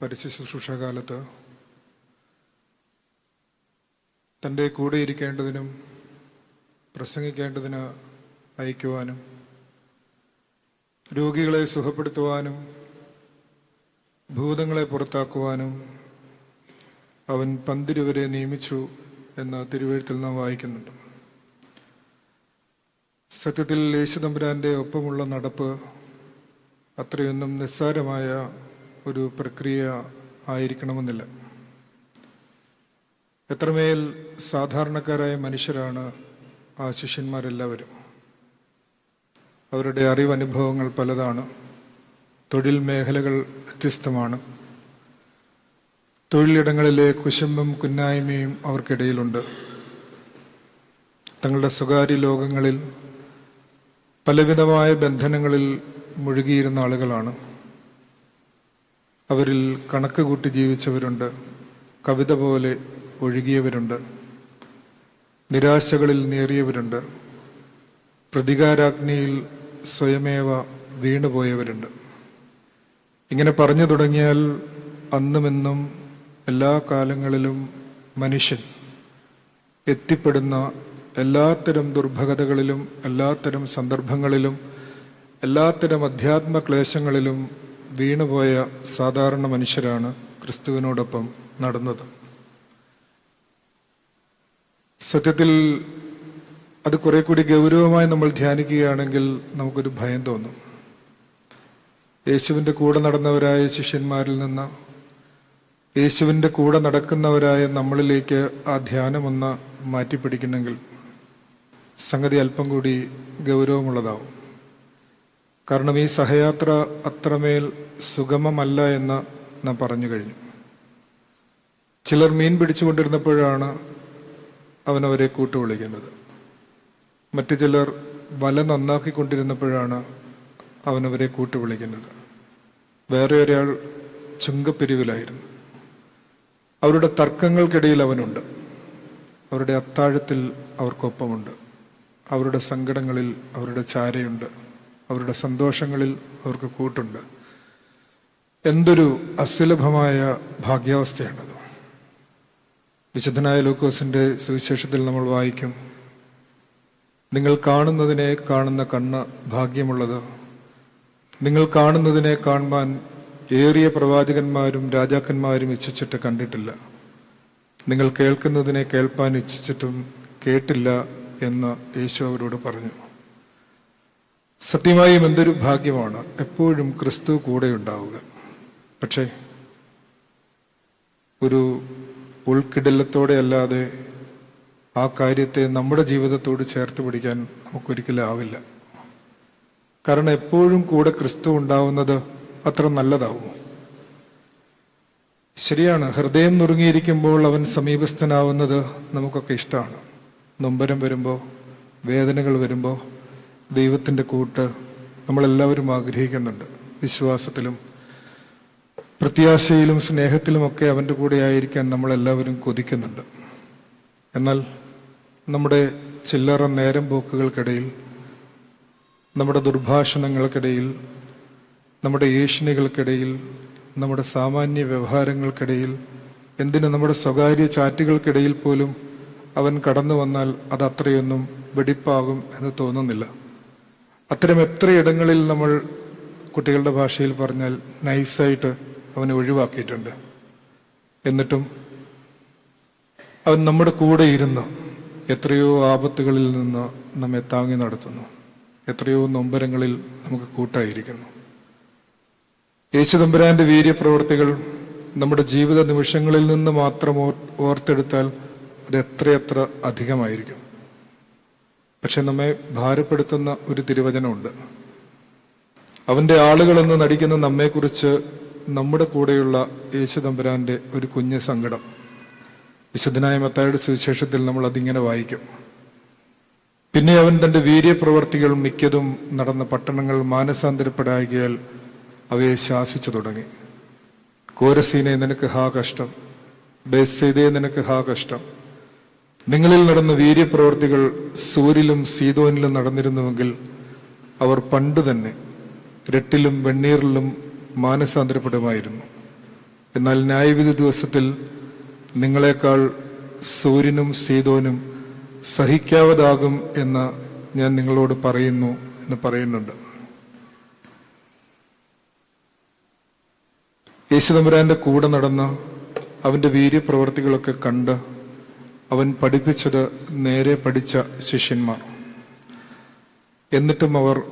പരിശു ശുശ്രൂഷകാലത്ത് തന്റെ കൂടെ ഇരിക്കേണ്ടതിനും പ്രസംഗിക്കേണ്ടതിന് അയക്കുവാനും രോഗികളെ സുഖപ്പെടുത്തുവാനും ഭൂതങ്ങളെ പുറത്താക്കുവാനും അവൻ പന്തിരുവരെ നിയമിച്ചു എന്ന തിരുവഴുത്തിൽ നാം വായിക്കുന്നുണ്ട്. സത്യത്തിൽ യേശുദമ്പുരാന്റെ ഒപ്പമുള്ള നടപ്പ് അത്രയൊന്നും നിസ്സാരമായ ഒരു പ്രക്രിയ ആയിരിക്കണമെന്നില്ല. എത്രമേൽ സാധാരണക്കാരായ മനുഷ്യരാണ് ആ ശിഷ്യന്മാരെല്ലാവരും. അവരുടെ അറിവനുഭവങ്ങൾ പലതാണ്. തൊഴിൽ മേഖലകൾ വ്യത്യസ്തമാണ്. തൊഴിലിടങ്ങളിലെ കുശുമ്പും കുന്നായ്മയും അവർക്കിടയിലുണ്ട്. തങ്ങളുടെ സ്വകാര്യ ലോകങ്ങളിൽ പലവിധമായ ബന്ധനങ്ങളിൽ മുഴുകിയിരുന്ന ആളുകളാണ്. അവരിൽ കണക്ക് കൂട്ടി ജീവിച്ചവരുണ്ട് കവിത പോലെ ഒഴുകിയവരുണ്ട് നിരാശകളിൽ നേറിയവരുണ്ട് പ്രതികാരാഗ്നിയിൽ സ്വയമേവ വീണുപോയവരുണ്ട്. ഇങ്ങനെ പറഞ്ഞു തുടങ്ങിയാൽ അന്നുമെന്നും എല്ലാ കാലങ്ങളിലും മനുഷ്യൻ എത്തിപ്പെടുന്ന എല്ലാത്തരം ദുർഭഗതകളിലും എല്ലാത്തരം സന്ദർഭങ്ങളിലും എല്ലാത്തരം അധ്യാത്മ ക്ലേശങ്ങളിലും വീണുപോയ സാധാരണ മനുഷ്യരാണ് ക്രിസ്തുവിനോടൊപ്പം നടന്നത്. സത്യത്തിൽ അത് കുറെ കൂടി ഗൗരവമായി നമ്മൾ ധ്യാനിക്കുകയാണെങ്കിൽ നമുക്കൊരു ഭയം തോന്നും. യേശുവിന്റെ കൂടെ നടന്നവരായ ശിഷ്യന്മാരിൽ നിന്ന് യേശുവിന്റെ കൂടെ നടക്കുന്നവരായ നമ്മളിലേക്ക് ആ ധ്യാനമൊന്ന് മാറ്റിപ്പിടിക്കണമെങ്കിൽ സംഗതി അല്പം കൂടി ഗൗരവമുള്ളതാവും. കാരണം ഈ സഹയാത്ര അത്രമേൽ സുഗമമല്ല എന്ന് നാം പറഞ്ഞു കഴിഞ്ഞു. ചിലർ മീൻ പിടിച്ചുകൊണ്ടിരുന്നപ്പോഴാണ് അവൻ അവരെ കൂട്ടുവിളിക്കുന്നത്. മറ്റു ചിലർ വല നന്നാക്കിക്കൊണ്ടിരുന്നപ്പോഴാണ് അവനവരെ കൂട്ടുവിളിക്കുന്നത്. വേറെ ഒരാൾ ചുങ്കപ്പിരിവിലായിരുന്നു. അവരുടെ തർക്കങ്ങൾക്കിടയിൽ അവനുണ്ട്. അവരുടെ അത്താഴത്തിൽ അവർക്കൊപ്പമുണ്ട്. അവരുടെ സങ്കടങ്ങളിൽ അവരുടെ ചാരയുണ്ട്. അവരുടെ സന്തോഷങ്ങളിൽ അവർക്ക് കൂട്ടുണ്ട്. എന്തൊരു അസുലഭമായ ഭാഗ്യാവസ്ഥയാണത്. വിശുദ്ധനായ ലൂക്കോസിന്റെ സുവിശേഷത്തിൽ നമ്മൾ വായിക്കും നിങ്ങൾ കാണുന്നതിനെ കാണുന്ന കണ്ണ് ഭാഗ്യമുള്ളത്. നിങ്ങൾ കാണുന്നതിനെ കാണുവാൻ ഏറിയ പ്രവാചകന്മാരും രാജാക്കന്മാരും ഇച്ഛിച്ചിട്ട് കണ്ടിട്ടില്ല. നിങ്ങൾ കേൾക്കുന്നതിനെ കേൾപ്പാൻ ഇച്ഛിച്ചിട്ടും കേട്ടില്ല എന്ന് യേശു അവരോട് പറഞ്ഞു. സത്യമായും എന്തൊരു ഭാഗ്യമാണ് എപ്പോഴും ക്രിസ്തു കൂടെ ഉണ്ടാവുക. പക്ഷേ ഒരു ഉൾക്കിടലത്തോടെ അല്ലാതെ ആ കാര്യത്തെ നമ്മുടെ ജീവിതത്തോട് ചേർത്ത് പിടിക്കാൻ നമുക്കൊരിക്കലും ആവില്ല. കാരണം എപ്പോഴും കൂടെ ക്രിസ്തു ഉണ്ടാവുന്നത് അത്ര നല്ലതാവും. ശരിയാണ് ഹൃദയം നുറുങ്ങിയിരിക്കുമ്പോൾ അവൻ സമീപസ്ഥനാവുന്നത് നമുക്കൊക്കെ ഇഷ്ടമാണ്. നൊമ്പരം വരുമ്പോൾ വേദനകൾ വരുമ്പോൾ ദൈവത്തിന്റെ കൂട്ട് നമ്മളെല്ലാവരും ആഗ്രഹിക്കുന്നുണ്ട്. വിശ്വാസത്തിലും പ്രത്യാശയിലും സ്നേഹത്തിലുമൊക്കെ അവന്റെ കൂടെ ആയിരിക്കാൻ നമ്മളെല്ലാവരും കൊതിക്കുന്നുണ്ട്. എന്നാൽ നമ്മുടെ ചില്ലറ നേരം പോക്കുകൾക്കിടയിൽ നമ്മുടെ ദുർഭാഷണങ്ങൾക്കിടയിൽ നമ്മുടെ ഏഷണികൾക്കിടയിൽ നമ്മുടെ സാമാന്യ വ്യവഹാരങ്ങൾക്കിടയിൽ എന്തിന് നമ്മുടെ സ്വകാര്യ ചാറ്റുകൾക്കിടയിൽ പോലും അവൻ കടന്നു വന്നാൽ അത് അത്രയൊന്നും വെടിപ്പാകും എന്ന് തോന്നുന്നില്ല. അത്തരം എത്രയിടങ്ങളിൽ നമ്മൾ കുട്ടികളുടെ ഭാഷയിൽ പറഞ്ഞാൽ നൈസായിട്ട് അവനെ ഒഴിവാക്കിയിട്ടുണ്ട്. എന്നിട്ടും അവൻ നമ്മുടെ കൂടെ ഇരുന്ന് എത്രയോ ആപത്തുകളിൽ നിന്ന് നമ്മെ താങ്ങി നടത്തുന്നു. എത്രയോ നൊമ്പരങ്ങളിൽ നമുക്ക് കൂട്ടായിരിക്കുന്നു. യേശുദമ്പുരാന്റെ വീര്യപ്രവർത്തികൾ നമ്മുടെ ജീവിത നിമിഷങ്ങളിൽ നിന്ന് മാത്രം ഓർ- ഓർത്തെടുത്താൽ അത് എത്രയെത്ര അധികമായിരിക്കും. പക്ഷെ നമ്മെ ഭാരപ്പെടുത്തുന്ന ഒരു തിരുവചനമുണ്ട്. അവന്റെ ആളുകളെന്ന് നടിക്കുന്ന നമ്മെക്കുറിച്ച് നമ്മുടെ കൂടെയുള്ള യേശുദമ്പരാന്റെ ഒരു കുഞ്ഞ് സങ്കടം. വിശുദ്ധനായ മത്തായുടെ സുവിശേഷത്തിൽ നമ്മൾ അതിങ്ങനെ വായിക്കും. പിന്നെ അവൻ തന്റെ വീര്യപ്രവർത്തികൾ മിക്കതും നടന്ന പട്ടണങ്ങൾ മാനസാന്തരപ്പെടാകിയാൽ അവയെ ശാസിച്ചു തുടങ്ങി. കോരസീനെ നിനക്ക് ഹാ കഷ്ടം. ബേസീതയെ നിനക്ക് ഹാ കഷ്ടം. നിങ്ങളിൽ നടന്ന വീര്യപ്രവർത്തികൾ സൂര്യലും സീതോനിലും നടന്നിരുന്നുവെങ്കിൽ അവർ പണ്ട് തന്നെ രട്ടിലും വെണ്ണീറിലും മാനസാന്തരപ്പെടുമായിരുന്നു. എന്നാൽ ന്യായവിധി ദിവസത്തിൽ നിങ്ങളെക്കാൾ സൂര്യനും സീതോനും സഹിക്കാവതാകും എന്ന് ഞാൻ നിങ്ങളോട് പറയുന്നു എന്ന് പറയുന്നുണ്ട്. യേശുദമ്പുരാന്റെ കൂടെ നടന്ന അവന്റെ വീര്യപ്രവർത്തികളൊക്കെ കണ്ട് അവൻ പഠിപ്പിച്ചത് നേരെ പഠിച്ച ശിഷ്യന്മാർ. എന്നിട്ടും അവർ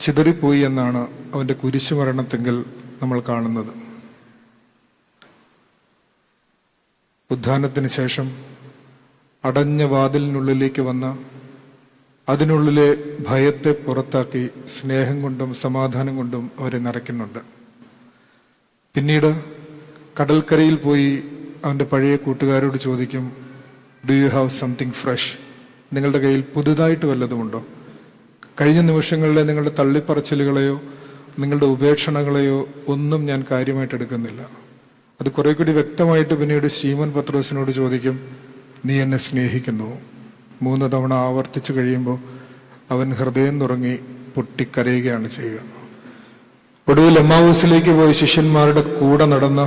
ചിതറിപ്പോയി എന്നാണ് അവന്റെ കുരിശുമരണത്തെങ്കിൽ നമ്മൾ കാണുന്നത്. ഉദ്ധാനത്തിന് ശേഷം അടഞ്ഞ വാതിലിനുള്ളിലേക്ക് വന്ന അതിനുള്ളിലെ ഭയത്തെ പുറത്താക്കി സ്നേഹം കൊണ്ടും സമാധാനം കൊണ്ടും അവരെ നിറയ്ക്കുന്നുണ്ട് പിന്നീട് കടൽക്കരയിൽ പോയി അവന്റെ പഴയ കൂട്ടുകാരോട് ചോദിക്കും do you have something fresh നിങ്ങളുടെ കയ്യിൽ പുതുതായിട്ട് വല്ലതുമുണ്ടോ കഴിഞ്ഞ നിമിഷങ്ങളിലെ നിങ്ങളുടെ തള്ളിപ്പറച്ചിലുകളെയോ നിങ്ങളുടെ ഉപേക്ഷണകളെയോ ഒന്നും ഞാൻ കാര്യമായിട്ട് എടുക്കുന്നില്ല. അത് കുറെ കൂടി വ്യക്തമായിട്ട് പിന്നീട് ശീമൻ പത്രോസിനോട് ചോദിക്കും നീ എന്നെ സ്നേഹിക്കുന്നു? മൂന്ന് തവണ ആവർത്തിച്ചു കഴിയുമ്പോൾ അവൻ ഹൃദയം നുറങ്ങി പൊട്ടിക്കരയുകയാണ് ചെയ്യുക. ഒടുവിൽ എമ്മാവൂസിലേക്ക് പോയി ശിഷ്യന്മാരുടെ കൂടെ നടന്ന്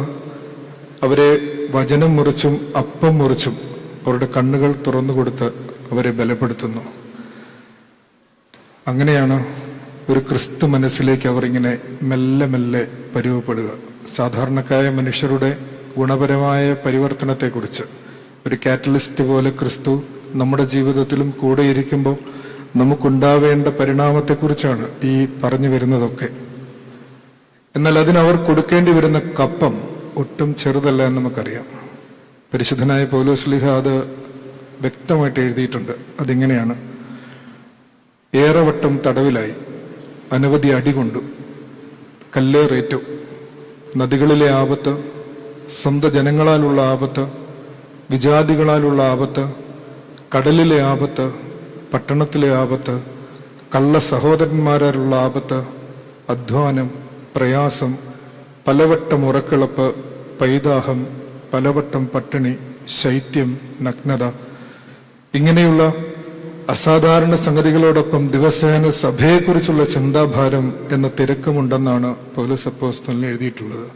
അവരെ വചനം മുറിച്ചും അപ്പം മുറിച്ചും അവരുടെ കണ്ണുകൾ തുറന്നു കൊടുത്ത് അവരെ ബലപ്പെടുത്തുന്നു. അങ്ങനെയാണ് ഒരു ക്രിസ്തു മനസ്സിലേക്ക് അവർ ഇങ്ങനെ മെല്ലെ മെല്ലെ പരുവപ്പെടുക. സാധാരണക്കായ മനുഷ്യരുടെ ഗുണപരമായ പരിവർത്തനത്തെക്കുറിച്ച്. ഒരു കാറ്റലിസ്റ്റ് പോലെ ക്രിസ്തു നമ്മുടെ ജീവിതത്തിലും കൂടെ ഇരിക്കുമ്പോൾ നമുക്കുണ്ടാവേണ്ട പരിണാമത്തെക്കുറിച്ചാണ് ഈ പറഞ്ഞു വരുന്നതൊക്കെ. എന്നാൽ അതിനവർ കൊടുക്കേണ്ടി വരുന്ന കപ്പം ഒട്ടും ചെറുതല്ല എന്ന് നമുക്കറിയാം. പരിശുദ്ധനായ പൗലോസ്ലിഹ അത് വ്യക്തമായിട്ട് എഴുതിയിട്ടുണ്ട്. അതിങ്ങനെയാണ്. ഏറെ വട്ടം തടവിലായി. അനവധി അടികൊണ്ടു കല്ലേറേറ്റു. നദികളിലെ ആപത്ത് സ്വന്തം ജനങ്ങളാലുള്ള ആപത്ത് വിജാതികളാലുള്ള ആപത്ത് കടലിലെ ആപത്ത് പട്ടണത്തിലെ ആപത്ത് കള്ള സഹോദരന്മാരാലുള്ള ആപത്ത് അധ്വാനം പ്രയാസം പലവട്ടം ഉറക്കിളപ്പ് പൈതാഹം പലവട്ടം പട്ടിണി ശൈത്യം നഗ്നത. ഇങ്ങനെയുള്ള അസാധാരണ സംഗതികളോടൊപ്പം ദിവസേന സഭയെക്കുറിച്ചുള്ള ചിന്താഭാരം എന്ന തിരക്കുമുണ്ടെന്നാണ് പൗലോസ് അപ്പോസ്തലൻ എഴുതിയിട്ടുള്ളത്.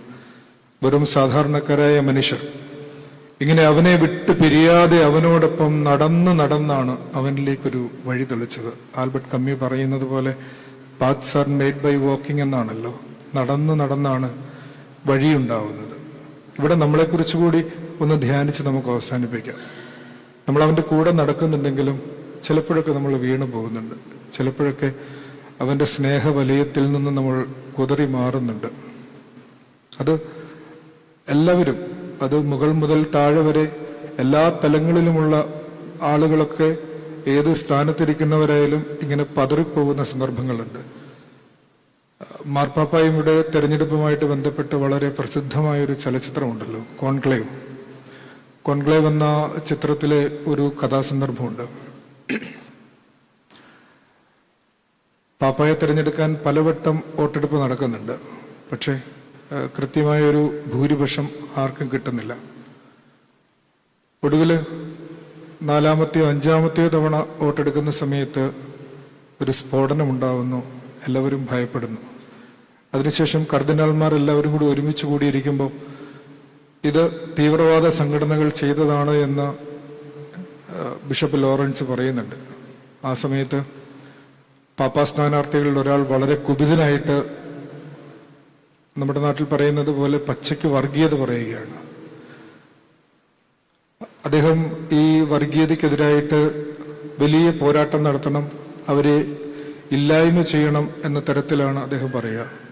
വെറും സാധാരണക്കാരായ മനുഷ്യർ. ഇങ്ങനെ അവനെ വിട്ട് പിരിയാതെ അവനോടൊപ്പം നടന്ന് നടന്നാണ് അവനിലേക്കൊരു വഴി തെളിച്ചത്. ആൽബർട്ട് കമ്മി പറയുന്നത് പോലെ paths are made by walking എന്നാണല്ലോ. നടന്ന് നടന്നാണ് വഴിയുണ്ടാവുന്നത്. ഇവിടെ നമ്മളെക്കുറിച്ച് കൂടി ഒന്ന് ധ്യാനിച്ച് നമുക്ക് അവസാനിപ്പിക്കാം. നമ്മൾ അവന്റെ കൂടെ നടക്കുന്നുണ്ടെങ്കിലും ചിലപ്പോഴൊക്കെ നമ്മൾ വീണു പോകുന്നുണ്ട്. ചിലപ്പോഴൊക്കെ അവന്റെ സ്നേഹവലയത്തിൽ നിന്ന് നമ്മൾ കുതറി മാറുന്നുണ്ട്. അത് എല്ലാവരും അത് മുകൾ മുതൽ താഴെ വരെ എല്ലാ തലങ്ങളിലുമുള്ള ആളുകളൊക്കെ ഏത് സ്ഥാനത്തിരിക്കുന്നവരായാലും ഇങ്ങനെ പതറിപ്പോകുന്ന സന്ദർഭങ്ങളുണ്ട്. മാർപ്പാപ്പായുടെ തെരഞ്ഞെടുപ്പുമായിട്ട് ബന്ധപ്പെട്ട് വളരെ പ്രസിദ്ധമായ ഒരു ചലച്ചിത്രമുണ്ടല്ലോ കോൺക്ലേവ്. കോൺക്ലേവ് എന്ന ചിത്രത്തിലെ ഒരു കഥാസന്ദർഭമുണ്ട്. പാപ്പായെ തിരഞ്ഞെടുക്കാൻ പലവട്ടം വോട്ടെടുപ്പ് നടക്കുന്നുണ്ട്. പക്ഷേ കൃത്യമായൊരു ഭൂരിപക്ഷം ആർക്കും കിട്ടുന്നില്ല. ഒടുവിൽ നാലാമത്തെയോ അഞ്ചാമത്തെയോ തവണ വോട്ടെടുക്കുന്ന സമയത്ത് ഒരു സ്ഫോടനം ഉണ്ടാവുന്നു എല്ലാവരും ഭയപ്പെടുന്നു. അതിനുശേഷം കർദിനാൾമാർ എല്ലാവരും കൂടി ഒരുമിച്ച് കൂടിയിരിക്കുമ്പോൾ ഇത് തീവ്രവാദ സംഘടനകൾ ചെയ്തതാണ് എന്ന് ബിഷപ്പ് ലോറൻസ് പറയുന്നുണ്ട്. ആ സമയത്ത് പാപ്പാ സ്ഥാനാർത്ഥികളിൽ ഒരാൾ വളരെ കുപിതനായിട്ട് നമ്മുടെ നാട്ടിൽ പറയുന്നത് പോലെ പച്ചയ്ക്ക് വർഗീയത പറയുകയാണ്. അദ്ദേഹം ഈ വർഗീയതയ്ക്കെതിരായിട്ട് വലിയ പോരാട്ടം നടത്തണം അവരെ ഇല്ലായ്മ ചെയ്യണം എന്ന തരത്തിലാണ് അദ്ദേഹം പറയുക.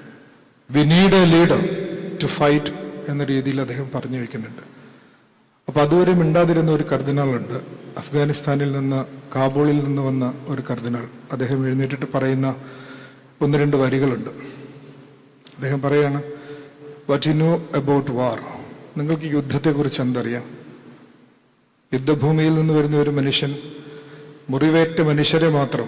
We need a leader to fight എന്ന രീതിയിൽ അദ്ദേഹം പറഞ്ഞു വയ്ക്കുന്നുണ്ട് അപ്പോൾ അതുവരെ മിണ്ടാതിരുന്ന ഒരു കർദിനാളുണ്ട്. അഫ്ഗാനിസ്ഥാനിൽ നിന്ന് കാബൂളിൽ നിന്ന് വന്ന ഒരു കർദിനാൾ. അദ്ദേഹം എഴുന്നേറ്റിട്ട് പറയുന്ന ഒന്ന് രണ്ട് വരികളുണ്ട്. അദ്ദേഹം പറയാണ് what you know about war നിങ്ങൾക്ക് യുദ്ധത്തെക്കുറിച്ച് എന്തറിയാം? യുദ്ധഭൂമിയിൽ നിന്ന് വരുന്ന ഒരു മനുഷ്യൻ മുറിവേറ്റ മനുഷ്യരെ മാത്രം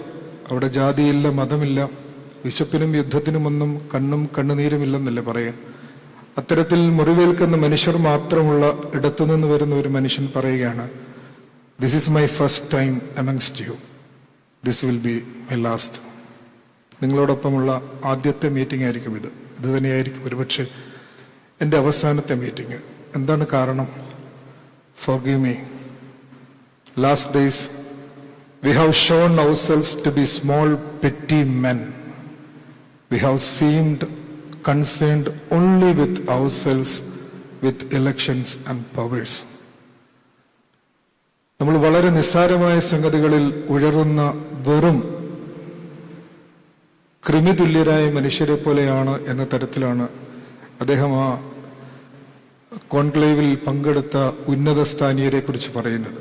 അവിടെ ജാതിയില്ല മതമില്ല വിശപ്പിനും യുദ്ധത്തിനുമൊന്നും കണ്ണും കണ്ണുനീരുമില്ലെന്നല്ലേ പറയുക അത്തരത്തിൽ മുറിവേൽക്കുന്ന മനുഷ്യർ മാത്രമുള്ള ഇടത്തുനിന്ന് വരുന്ന ഒരു മനുഷ്യൻ പറയുകയാണ് this is my first time amongst you this will be my last നിങ്ങളോടൊപ്പമുള്ള ആദ്യത്തെ മീറ്റിംഗ് ആയിരിക്കും ഇത്. ഇത് തന്നെയായിരിക്കും ഒരുപക്ഷെ എന്റെ അവസാനത്തെ മീറ്റിംഗ് എന്താണ് കാരണം? Forgive me last days we have shown ourselves to be small petty men we have seemed concerned only with ourselves, with elections and powers. നമ്മൾ വളരെ നിസ്സാരമായ സംഗതികളിൽ ഉഴറുന്ന വെറും ക്രിമിതുല്യരായ മനുഷ്യരെ പോലെയാണ് എന്ന തരത്തിലാണ് അദ്ദേഹം ആ കോൺക്ലേവിൽ പങ്കെടുത്ത ഉന്നത സ്ഥാനീയരെ കുറിച്ച് പറയുന്നത്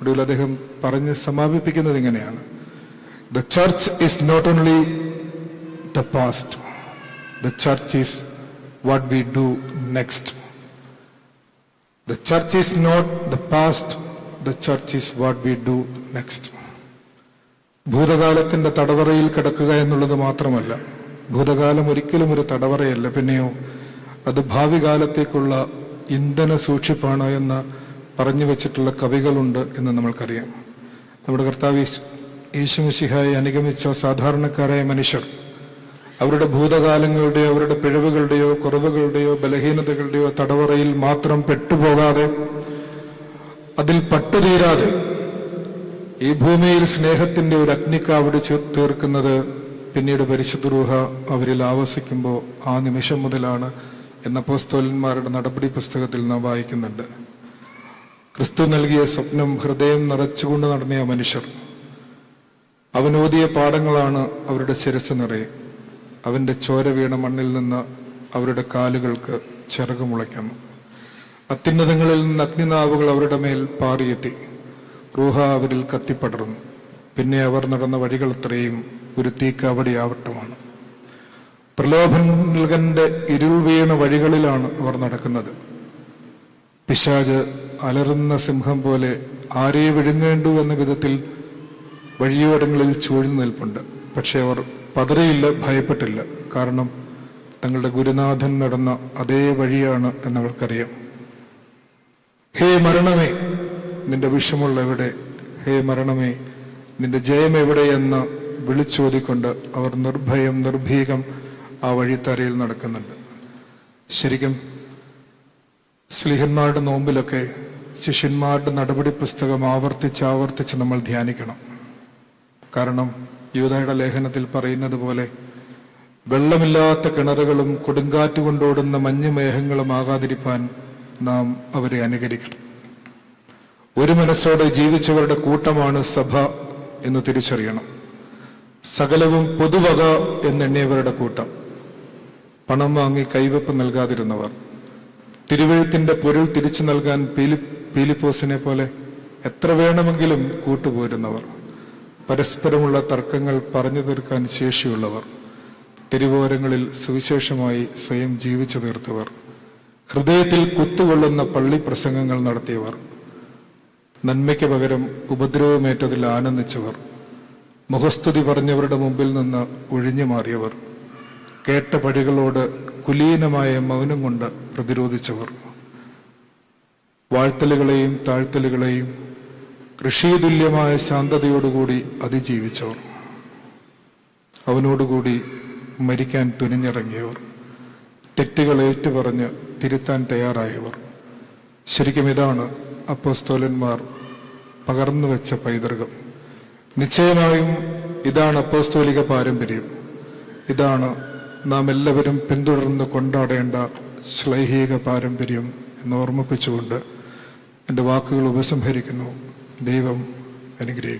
ഒടുവിൽ അദ്ദേഹം പറഞ്ഞ് സമാപിപ്പിക്കുന്നത് ഇങ്ങനെയാണ് the church is not only the past the church is what we do next the church is not the past the church is what we do next ഭൂതകാലത്തിന്റെ തടവറയിൽ കിടക്കുക എന്നുള്ളത് മാത്രമല്ല ഭൂതകാലം ഒരിക്കലും ഒരു തടവറയല്ല. പിന്നെയോ അത് ഭാവി കാലത്തേക്കുള്ള ഇന്ധന സൂക്ഷിപ്പാണ് എന്ന് പറഞ്ഞു വെച്ചിട്ടുള്ള കവികളുണ്ട് എന്ന് നമ്മൾക്കറിയാം. നമ്മുടെ കർത്താവ് യേശുമിശിഹായി അനുഗമിച്ച സാധാരണക്കാരായ മനുഷ്യർ അവരുടെ ഭൂതകാലങ്ങളുടെയോ അവരുടെ പിഴവുകളുടെയോ കുറവുകളുടെയോ ബലഹീനതകളുടെയോ തടവറയിൽ മാത്രം പെട്ടുപോകാതെ അതിൽ പട്ടുതീരാതെ ഈ ഭൂമിയിൽ സ്നേഹത്തിന്റെ ഒരു അഗ്നിക്കാവിടെ തീർക്കുന്നത് പിന്നീട് പരിശുദ്ധ അവരിൽ ആവസിക്കുമ്പോൾ ആ നിമിഷം മുതലാണ് എന്ന പോസ്തോലന്മാരുടെ നടപടി പുസ്തകത്തിൽ നാം വായിക്കുന്നുണ്ട്. ക്രിസ്തു നൽകിയ സ്വപ്നം ഹൃദയം നിറച്ചുകൊണ്ട് നടന്നിയ മനുഷ്യർ. അവനോദിയ പാഠങ്ങളാണ് അവരുടെ ശിരസ് നിറയെ. അവന്റെ ചോര വീണ മണ്ണിൽ നിന്ന് അവരുടെ കാലുകൾക്ക് ചിറക് മുളയ്ക്കുന്നു. അത്യുന്നതങ്ങളിൽ നിന്ന് അഗ്നിനാവുകൾ അവരുടെ മേൽ പാറിയെത്തി. റൂഹ അവരിൽ കത്തിപ്പടർന്നു. പിന്നെ അവർ നടന്ന വഴികൾ അത്രയും ഒരു തീക്കാവടി ആവട്ടമാണ്. പ്രലോഭനകന്റെ ഇരുൾ വീണ വഴികളിലാണ് അവർ നടക്കുന്നത്. പിശാജ് അലറുന്ന സിംഹം പോലെ ആരെ വിഴുങ്ങേണ്ടു എന്ന വിധത്തിൽ വഴിയോരങ്ങളിൽ ചൂഴ്ന്നു നിൽപ്പുണ്ട്. പക്ഷെ അവർ പതറിയില്ല ഭയപ്പെട്ടില്ല. കാരണം തങ്ങളുടെ ഗുരുനാഥൻ നടന്ന അതേ വഴിയാണ് എന്നവർക്കറിയാം. ഹേ മരണമേ നിന്റെ വിഷമുള്ള എവിടെ? ഹേ മരണമേ നിന്റെ ജയം എവിടെയെന്ന് വിളിച്ചോതിക്കൊണ്ട് അവർ നിർഭയം നിർഭീകം ആ വഴിത്തരയിൽ നടക്കുന്നുണ്ട്. ശരിക്കും സ്ലിഹന്മാരുടെ നോമ്പിലൊക്കെ ശിഷ്യന്മാരുടെ നടപടി പുസ്തകം ആവർത്തിച്ച് ആവർത്തിച്ച് നമ്മൾ ധ്യാനിക്കണം. കാരണം യൂതയുടെ ലേഖനത്തിൽ പറയുന്നത് പോലെ വെള്ളമില്ലാത്ത കിണറുകളും കൊടുങ്കാറ്റ് കൊണ്ടോടുന്ന മഞ്ഞുമേഘങ്ങളും ആകാതിരിപ്പാൻ നാം അവരെ അനുകരിക്കണം. ഒരു മനസ്സോടെ ജീവിച്ചവരുടെ കൂട്ടമാണ് സഭ എന്ന് തിരിച്ചറിയണം. സകലവും പൊതുവക എന്നെണ്ണിയവരുടെ കൂട്ടം. പണം വാങ്ങി കൈവെപ്പ് നൽകാതിരുന്നവർ. തിരുവഴുത്തിന്റെ പൊരുൾ തിരിച്ചു നൽകാൻ പീലി പീലിപ്പോസിനെ പോലെ എത്ര വേണമെങ്കിലും കൂട്ടുപോരുന്നവർ. പരസ്പരമുള്ള തർക്കങ്ങൾ പറഞ്ഞു തീർക്കാൻ ശേഷിയുള്ളവർ തെരുവോരങ്ങളിൽ സുവിശേഷമായി സ്വയം ജീവിച്ചു തീർത്തവർ ഹൃദയത്തിൽ കുത്തുകൊള്ളുന്ന പള്ളി പ്രസംഗങ്ങൾ നടത്തിയവർ നന്മയ്ക്ക് പകരം ഉപദ്രവമേറ്റതിൽ ആനന്ദിച്ചവർ മുഖസ്തുതി പറഞ്ഞവരുടെ മുമ്പിൽ നിന്ന് ഒഴിഞ്ഞു മാറിയവർ കേട്ട പടികളോട് കുലീനമായ മൗനം കൊണ്ട് പ്രതിരോധിച്ചവർ വാഴ്ത്തലുകളെയും താഴ്ത്തലുകളെയും ഋഷിതുല്യമായ ശാന്തതയോടുകൂടി അതിജീവിച്ചവർ. അവനോടുകൂടി മരിക്കാൻ തുനിഞ്ഞിറങ്ങിയവർ. തെറ്റുകൾ ഏറ്റുപറഞ്ഞ് തിരുത്താൻ തയ്യാറായവർ. ശരിക്കും ഇതാണ് അപ്പോസ്തോലന്മാർ പകർന്നു വെച്ച പൈതൃകം. നിശ്ചയമായും ഇതാണ് അപ്പോസ്തോലിക പാരമ്പര്യം. ഇതാണ് നാം എല്ലാവരും പിന്തുടർന്ന് കൊണ്ടാടേണ്ട ശ്ലൈഹിക പാരമ്പര്യം എന്ന് ഓർമ്മിപ്പിച്ചുകൊണ്ട് എന്റെ വാക്കുകൾ ഉപസംഹരിക്കുന്നു. ദൈവം അനുഗ്രഹിക്കും